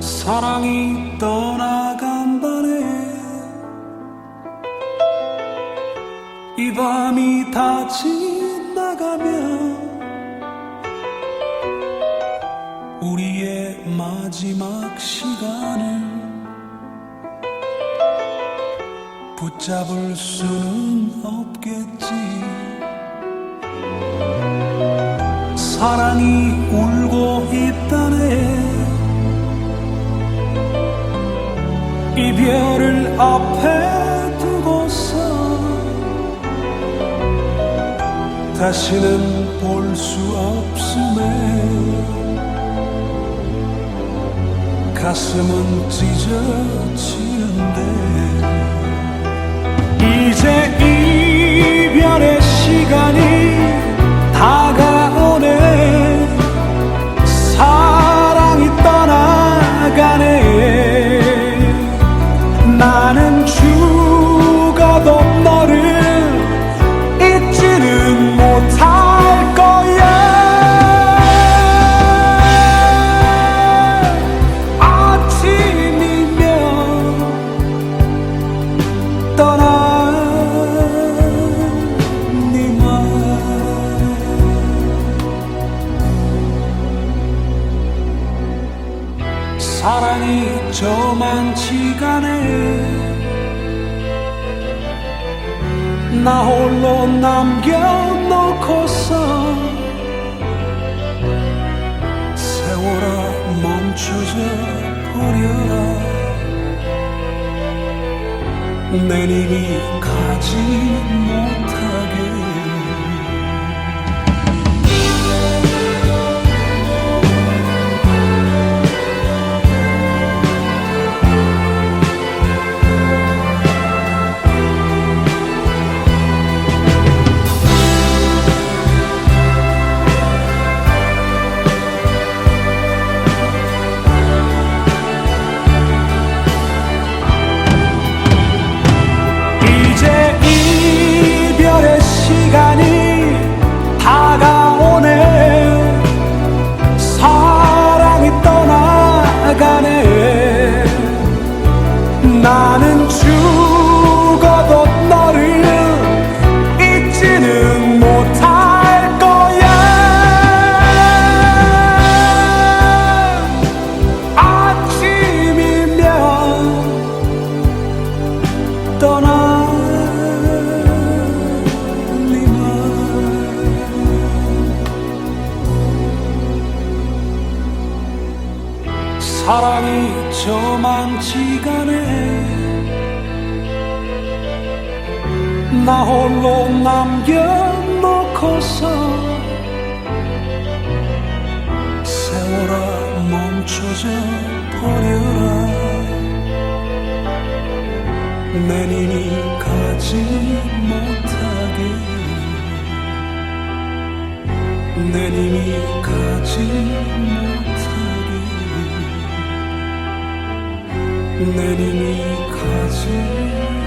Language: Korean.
사랑이 떠나간다네 이 밤이 다 지나가면 우리의 마지막 시간을 붙잡을 수는 없겠지. 사랑이 울고 있다네 이별을 앞에 두고서 다시는 볼 수 없음에 가슴은 찢어지는데 사랑이 저만치가네 나 홀로 남겨놓고서 세월아 멈춰져 버려라 내 님이 가지 못하게 사랑이 저만치가네. 나 홀로 남겨놓고서 세월아 멈춰져 버려라. 내님이 가지 못하게. 내님이 내리니 가지.